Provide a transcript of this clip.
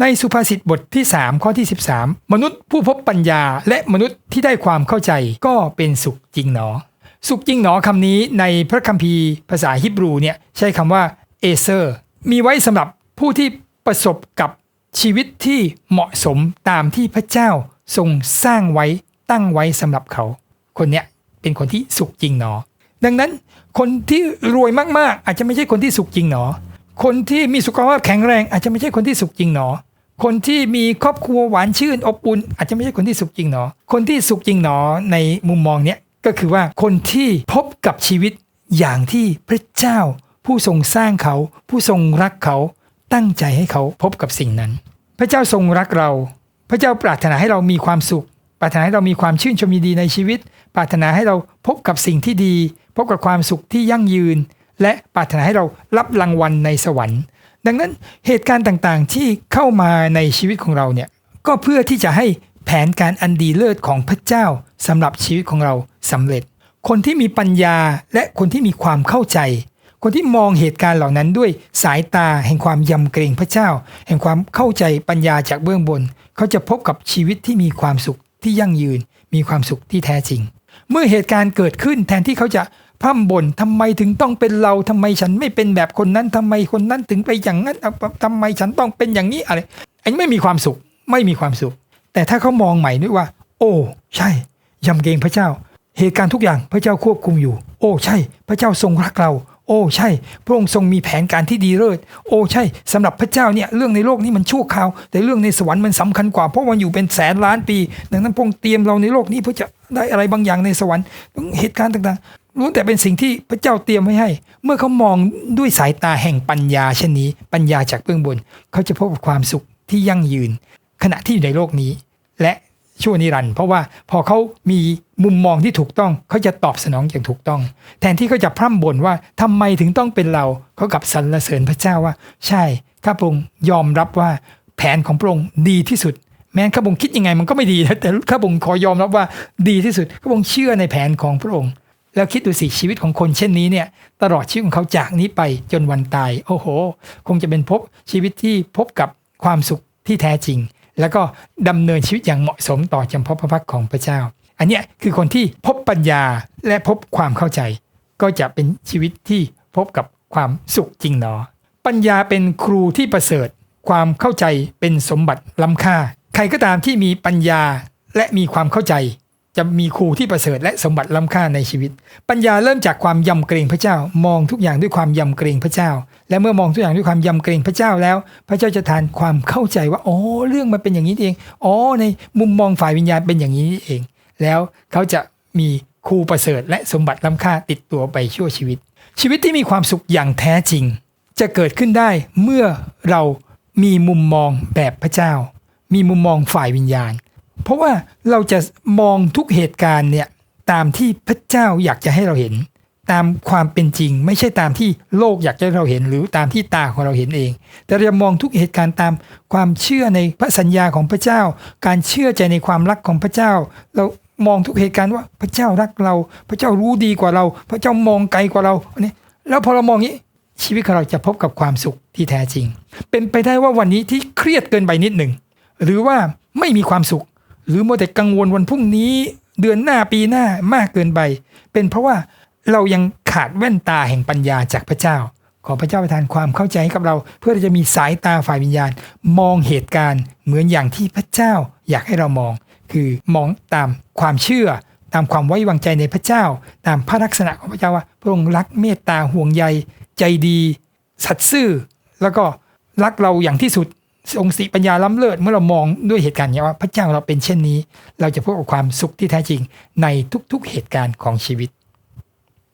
ในสุภาษิตบทที่ 3 ข้อที่ 13 มนุษย์ผู้พบปัญญาและมนุษย์ที่ได้ความเข้าใจก็เป็นสุขจริงหนอ สุขจริงหนอคำนี้ในพระคัมภีร์ภาษาฮิบรูเนี่ยใช้คำว่าเอเซอร์ มีไว้สำหรับผู้ที่ประสบกับชีวิตที่เหมาะสมตามที่พระเจ้าทรงสร้างไว้ตั้งไว้สำหรับเขา คนเนี้ยเป็นคนที่สุขจริงหนอ ดังนั้นคนที่รวยมากๆ อาจจะไม่ใช่คนที่สุขจริงหนอ คนที่มีสุขภาพแข็งแรง อาจจะไม่ใช่คนที่สุขจริงหนอ คนที่มีครอบครัวหวานชื่นอบอุ่นอาจจะไม่ใช่คนที่สุขจริงหนอ คนที่สุขจริงหนอในมุมมองเนี้ยก็คือว่าคนที่พบกับชีวิตอย่างที่พระเจ้า ผู้ทรงสร้างเขา ผู้ทรงรักเขาตั้งใจให้เขาพบกับสิ่งนั้น พระเจ้าทรงรักเรา พระเจ้าปรารถนาให้เรามีความสุข ปรารถนาให้เรามีความชื่นชมยินดีในชีวิต ปรารถนาให้เราพบกับสิ่งที่ดี พบกับความสุขที่ยั่งยืน และปรารถนาให้เรารับรางวัลในสวรรค์ ดังนั้นเหตุการณ์ต่างๆที่เข้ามาในชีวิตของเราเนี่ยก็เพื่อที่จะให้แผนการอันดีเลิศของพระเจ้าสำหรับชีวิตของเราสำเร็จ คนที่มีปัญญาและคนที่มีความเข้าใจ คนที่มองเหตุการณ์เหล่านั้นด้วยสายตาแห่งความยำเกรงพระเจ้า แห่งความเข้าใจปัญญาจากเบื้องบน เขาจะพบกับชีวิตที่มีความสุขที่ยั่งยืน มีความสุขที่แท้จริง เมื่อเหตุการณ์เกิดขึ้นแทนที่เขาจะ พร่ำบ่นทำไมถึงต้องเป็นเราทำไมฉันไม่เป็นแบบคนนั้นทำไมคนนั้นถึงไปอย่างนั้นทำไมฉันต้องเป็นอย่างนี้อะไรอันนี้ไม่มีความสุขไม่มีความสุข แต่ถ้าเขามองใหม่ด้วยว่า โอ้ ใช่ยำเกรงพระเจ้า เหตุการณ์ทุกอย่างพระเจ้าควบคุมอยู่ โอ้ ใช่ พระเจ้าทรงรักเรา โอ้ ใช่ พระองค์ทรงมีแผนการที่ดีเลิศโอ้ใช่สำหรับพระเจ้าเนี่ยเรื่องในโลกนี้มันชั่วคราว แต่เรื่องในสวรรค์มันสำคัญกว่าเพราะมันอยู่เป็นแสนล้านปี ดังนั้นพระองค์เตรียมเราในโลกนี้เพื่อจะได้อะไรบางอย่างในสวรรค์เหตุการณ์ต่างๆ ล้วนแต่เป็นสิ่งที่พระเจ้าเตรียมไว้ให้ เมื่อเขามองด้วยสายตาแห่งปัญญาเช่นนี้ ปัญญาจากเบื้องบน เขาจะพบกับความสุขที่ยั่งยืน ขณะที่อยู่ในโลกนี้ และชั่วนิรันดร์เพราะว่าพอเขามีมุมมองที่ถูกต้อง เขาจะตอบสนองอย่างถูกต้อง แทนที่เขาจะพร่ำบ่นว่าทำไมถึงต้องเป็นเราเขากลับสรรเสริญพระเจ้าว่า ใช่ข้าพระองค์ยอมรับว่าแผนของพระองค์ดีที่สุด แม้ข้าพระองค์คิดยังไงมันก็ไม่ดีแต่ข้าพระองค์ขอยอมรับว่าดีที่สุดข้าพระองค์เชื่อในแผนของพระองค์ แล้วคิดดูสิชีวิตของคนเช่นนี้เนี่ย ตลอดชีวิตของเขาจากนี้ไปจนวันตาย โอ้โห คงจะเป็นพบชีวิตที่พบกับความสุขที่แท้จริง แล้วก็ดำเนินชีวิตอย่างเหมาะสมต่อจำเพาะพระพักของพระเจ้า อันเนี้ยคือคนที่พบปัญญาและพบความเข้าใจ ก็จะเป็นชีวิตที่พบกับความสุขจริงหนอ ปัญญาเป็นครูที่ประเสริฐ ความเข้าใจเป็นสมบัติล้ำค่า ใครก็ตามที่มีปัญญาและมีความเข้าใจ จะมีครูที่ประเสริฐและสมบัติล้ำค่าในชีวิต ปัญญาเริ่มจากความยำเกรงพระเจ้า มองทุกอย่างด้วยความยำเกรงพระเจ้า และเมื่อมองทุกอย่างด้วยความยำเกรงพระเจ้าแล้ว พระเจ้าจะทานความเข้าใจว่าอ๋อเรื่องมันเป็นอย่างนี้เองอ๋อในมุมมองฝ่ายวิญญาณเป็นอย่างนี้เอง แล้วเขาจะมีครูประเสริฐ และสมบัติล้ำค่าติดตัวไปชั่วชีวิต ชีวิตที่มีความสุขอย่างแท้จริง จะเกิดขึ้นได้เมื่อเรามีมุมมองแบบพระเจ้า มีมุมมองฝ่ายวิญญาณ เพราะว่าเราจะมองทุกเหตุการณ์เนี่ยตามที่พระเจ้าอยากจะให้เราเห็น ตามความเป็นจริง ไม่ใช่ตามที่โลกอยากจะให้เราเห็น หรือตามที่ตาของเราเห็นเอง แต่เราจะมองทุกเหตุการณ์ตามความเชื่อในพระสัญญาของพระเจ้า การเชื่อใจในความรักของพระเจ้า เรามองทุกเหตุการณ์ว่าพระเจ้ารักเรา พระเจ้ารู้ดีกว่าเรา พระเจ้ามองไกลกว่าเราอันนี้แล้วพอเรามองนี้ชีวิตของเราจะพบกับความสุขที่แท้จริง เป็นไปได้ว่าวันนี้ที่เครียดเกินไปนิดหนึ่งหรือว่าไม่มีความสุข หรือมัวแต่กังวลวันพรุ่งนี้ เดือนหน้าปีหน้ามากเกินไป เป็นเพราะว่าเรายังขาดแว่นตาแห่งปัญญาจากพระเจ้า ขอพระเจ้าประทานความเข้าใจให้กับเรา เพื่อจะมีสายตาฝ่ายวิญญาณ มองเหตุการณ์เหมือนอย่างที่พระเจ้าอยากให้เรามอง คือมองตามความเชื่อ ตามความไว้วางใจในพระเจ้า ตามพระลักษณะของพระเจ้าว่าพระองค์รักเมตตาห่วงใย ใจดี สัตย์ซื่อ แล้วก็รักเราอย่างที่สุด ทรงสติปัญญาล้ำเลิศเมื่อเรามองด้วยเหตุการณ์นี้ว่า พระเจ้าเราเป็นเช่นนี้ เราจะพบกับความสุขที่แท้จริงในทุกๆเหตุการณ์ของชีวิต